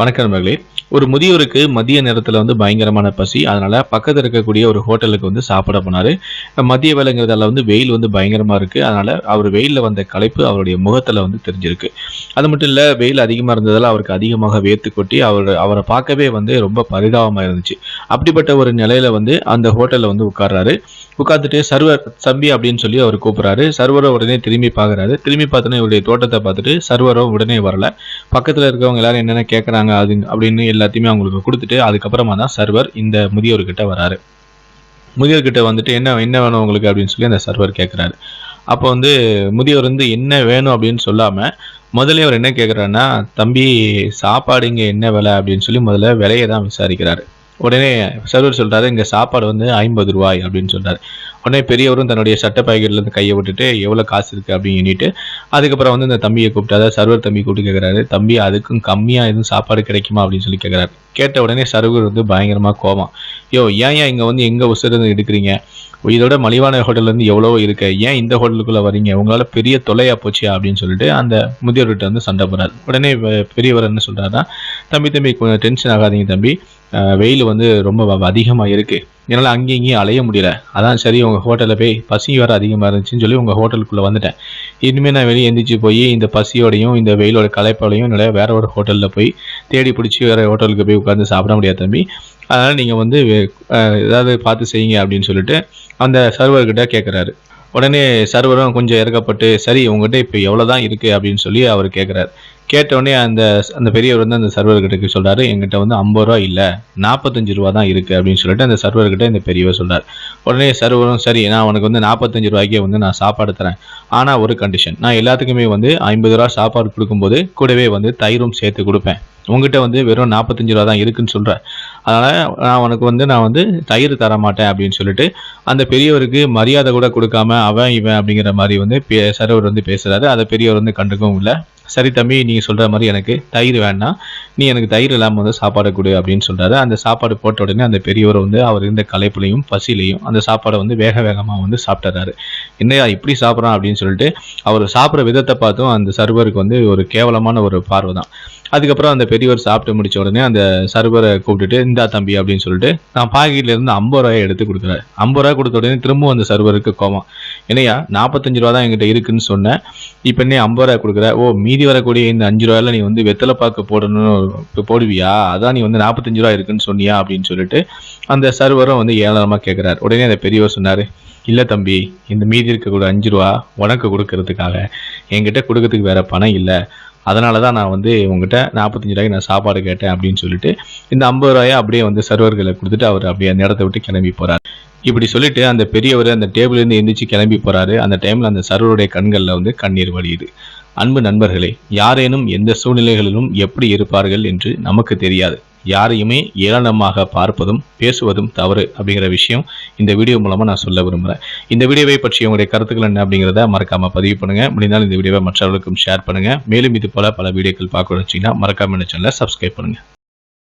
வணக்கம் நண்பர்களே. ஒரு முதியோருக்கு மதிய நேரத்தில் வந்து பயங்கரமான பசி. அதனால் பக்கத்தில் இருக்கக்கூடிய ஒரு ஹோட்டலுக்கு வந்து சாப்பிட போனாரு. மதிய வேலைங்கிறதால வந்து வெயில் வந்து பயங்கரமாக இருக்குது அதனால் அவர் வெயிலில் வந்த களைப்பு அவருடைய முகத்தில் வந்து தெரிஞ்சிருக்கு. அது மட்டும் இல்லை வெயில் அதிகமாக இருந்ததால் அவருக்கு அதிகமாக வேர்த்து கொட்டி அவர் அவரை பார்க்கவே வந்து ரொம்ப பரிதாபமாக இருந்துச்சு. அப்படிப்பட்ட ஒரு நிலையில வந்து அந்த ஹோட்டலில் வந்து உட்கார்றாரு. உட்காந்துட்டு சர்வர் தம்பி அப்படின்னு சொல்லி அவர் கூப்பிட்றாரு. சர்வரை உடனே திரும்பி பார்க்குறாரு. திரும்பி பார்த்தோன்னே இவருடைய தோட்டத்தை பார்த்துட்டு சர்வரோ உடனே வரல. பக்கத்தில் இருக்கவங்க எல்லாரும் என்னென்ன கேட்குறாங்க அது அப்படின்னு எல்லாத்தையுமே அவங்களுக்கு கொடுத்துட்டு அதுக்கப்புறமா தான் சர்வர் இந்த முதியோர்கிட்ட வராரு. முதியோர்கிட்ட வந்துட்டு என்ன என்ன வேணும் உங்களுக்கு அப்படின்னு சொல்லி அந்த சர்வர் கேட்குறாரு அப்போ வந்து முதியோர் வந்து என்ன வேணும் அப்படின்னு சொல்லாமல் முதல்ல அவர் என்ன கேட்குறாருன்னா தம்பி சாப்பாடு இங்கே என்ன விலை? அப்படின்னு சொல்லி முதல்ல விலையை தான் விசாரிக்கிறாரு. உடனே சர்வர் சொல்கிறாரு இங்கே சாப்பாடு வந்து ஐம்பது ரூபாய் அப்படின்னு சொல்கிறார் உடனே பெரியவரும் தன்னுடைய சட்ட பாக்கெட்லேருந்து கையை விட்டுட்டு எவ்வளோ காசு இருக்குது அப்படின்னு எண்ணிட்டு அதுக்கப்புறம் வந்து இந்த தம்பியை கூப்பிட்டு அதாவது சர்வர் தம்பி கூப்பிட்டு கேட்குறாரு தம்பி அதுக்கும் கம்மியாக எதுவும் சாப்பாடு கிடைக்குமா? அப்படின்னு சொல்லி கேட்குறாரு கேட்ட உடனே சர்வர் வந்து பயங்கரமாக கோவம் யோ ஏன் ஏன் இங்கே வந்து எங்கே உசுருந்து எடுக்கிறீங்க? இதோட மலிவான ஹோட்டல்லேருந்து எவ்வளோ இருக்கு. ஏன் இந்த ஹோட்டலுக்குள்ளே வரீங்க உங்களால் பெரிய தொலையா போச்சு அப்படின்னு சொல்லிட்டு அந்த முதியோர்கிட்ட வந்து சண்டை போகிறார் உடனே பெரியவர் என்ன சொல்கிறாருன்னா தம்பி தம்பி கொஞ்சம் டென்ஷன் ஆகாதீங்க தம்பி. வெயில் வந்து ரொம்ப அதிகமாக இருக்குது என்னால் அங்கேயும் இங்கேயும் அலைய முடியல. அதான் சரி உங்கள் ஹோட்டலில் போய் பசி வேறு அதிகமாக இருந்துச்சுன்னு சொல்லி உங்கள் ஹோட்டலுக்குள்ளே வந்துட்டேன். இனிமேல் நான் வெளியே எந்திரிச்சு போய் இந்த பசியோடையும் இந்த வெயிலோட கலைப்பாலையும் என்னால் வேற ஒரு ஹோட்டலில் போய் தேடி பிடிச்சி வேறு ஹோட்டலுக்கு போய் உட்காந்து சாப்பிட முடியாது தம்பி. அதனால் நீங்கள் வந்து ஏதாவது பார்த்து செய்யுங்க அப்படின்னு சொல்லிட்டு அந்த சர்வர்கிட்ட கேட்குறாரு உடனே சர்வரும் கொஞ்சம் இறக்கப்பட்டு சரி உங்ககிட்ட இப்போ எவ்வளோ தான் இருக்குது அப்படின்னு சொல்லி அவர் கேட்குறாரு கேட்டோடனே அந்த அந்த பெரியவர் வந்து அந்த சர்வர்கிட்ட சொல்கிறாரு எங்கிட்ட வந்து ஐம்பது ரூபா இல்லை நாற்பத்தஞ்சு ரூபா தான் இருக்குது அப்படின்னு சொல்லிட்டு அந்த சர்வர்கிட்ட இந்த பெரியவர் சொல்கிறார் உடனே சர்வரும் சரி நான் உனக்கு வந்து நாற்பத்தஞ்சு ரூபாய்க்கே வந்து நான் சாப்பாடு தரேன். ஆனால் ஒரு கண்டிஷன் நான் எல்லாத்துக்குமே வந்து ஐம்பது ரூபா சாப்பாடு கொடுக்கும்போது கூடவே வந்து தயிரும் சேர்த்து கொடுப்பேன். உங்ககிட்ட வந்து வெறும் நாற்பத்தஞ்சு ரூபா தான் இருக்குன்னு சொல்கிறேன் அதனால் நான் உனக்கு வந்து நான் வந்து தயிர் தர மாட்டேன் அப்படின்னு சொல்லிட்டு அந்த பெரியவருக்கு மரியாதை கூட கொடுக்காம அவன் இவன் அப்படிங்கிற மாதிரி வந்து பே- சர்வர் வந்து பேசுகிறாரு அதை பெரியவர் வந்து கண்டுக்கவும் இல்லை. சரி தம்பி நீங்கள் சொல்கிற மாதிரி எனக்கு தயிர் வேணாம் நீ எனக்கு தயிர் இல்லாமல் வந்து சாப்பாடு கொடு அப்படின்னு சொல்கிறாரு அந்த சாப்பாடு போட்ட உடனே அந்த பெரியவர் வந்து அவர் இருந்த களைப்புலையும் பசிலையும் அந்த சாப்பாடை வந்து வேக வேகமாக வந்து சாப்பிட்டுறாரு. என்னையா இப்படி சாப்பிட்றான் அப்படின்னு சொல்லிட்டு அவர் சாப்பிட்ற விதத்தை பார்த்தும் அந்த சர்வருக்கு வந்து ஒரு கேவலமான ஒரு பார்வை தான் அதுக்கப்புறம் அந்த பெரியவர் சாப்பிட்டு முடிச்ச உடனே அந்த சர்வரை கூப்பிட்டுட்டு இந்தா தம்பி அப்படின்னு சொல்லிட்டு நான் பாக்கெட்ல இருந்து ஐம்பது ரூபாயை எடுத்து கொடுக்குறாரு ஐம்பது ரூபாய் கொடுத்த உடனே திரும்பவும் அந்த சர்வருக்கு கோவம் என்னையா நாற்பத்தஞ்சு ரூபா தான் எங்கிட்ட இருக்குன்னு சொன்னேன் இப்போ என்ன ஐம்பது ரூபா கொடுக்குற? ஓ மீதி வரக்கூடிய இந்த அஞ்சு ரூபாயில நீ வந்து வெத்தலை பாக்கு போடணும் இப்போ போடுவியா? அதான் நீ வந்து நாற்பத்தஞ்சு ரூபா இருக்குன்னு சொன்னியா அப்படின்னு சொல்லிட்டு அந்த சர்வரும் வந்து ஏளனமாக கேட்குறாரு உடனே அந்த பெரியவர் சொன்னார் இல்லை தம்பி இந்த மீதி இருக்கக்கூடிய அஞ்சு ரூபா உனக்கு கொடுக்கறதுக்காக. என்கிட்ட கொடுக்கறதுக்கு வேற பணம் இல்லை. அதனால தான் நான் வந்து உங்ககிட்ட நாற்பத்தஞ்சு ரூபாய்க்கு நான் சாப்பாடு கேட்டேன் அப்படின்னு சொல்லிட்டு இந்த ஐம்பது ரூபாயை அப்படியே வந்து சர்வர்களை கொடுத்துட்டு அவர் அப்படியே அந்த இடத்த விட்டு கிளம்பி போகிறார் இப்படி சொல்லிட்டு அந்த பெரியவர் அந்த டேபிள்லேருந்து எந்திரிச்சு கிளம்பி போறாரு. அந்த டைம்ல அந்த சர்வருடைய கண்களில் வந்து கண்ணீர் வழியுது. அன்பு நண்பர்களே யாரேனும் எந்த சூழ்நிலைகளிலும் எப்படி இருப்பார்கள் என்று நமக்கு தெரியாது. யாரையுமே ஏளனமாக பார்ப்பதும் பேசுவதும் தவறு அப்படிங்கிற விஷயம் இந்த வீடியோ மூலமாக நான் சொல்ல விரும்புகிறேன் இந்த வீடியோவை பற்றி உங்களுடைய கருத்துக்கள் என்ன அப்படிங்கிறத மறக்காமல் பதிவு பண்ணுங்கள் முடிந்தால் இந்த வீடியோவை மற்றவர்களுக்கும் ஷேர் பண்ணுங்கள் மேலும் இது போல் பல வீடியோக்கள் பார்க்க வச்சிங்கன்னா மறக்காமல் இந்த சேனலை சப்ஸ்கிரைப் பண்ணுங்கள்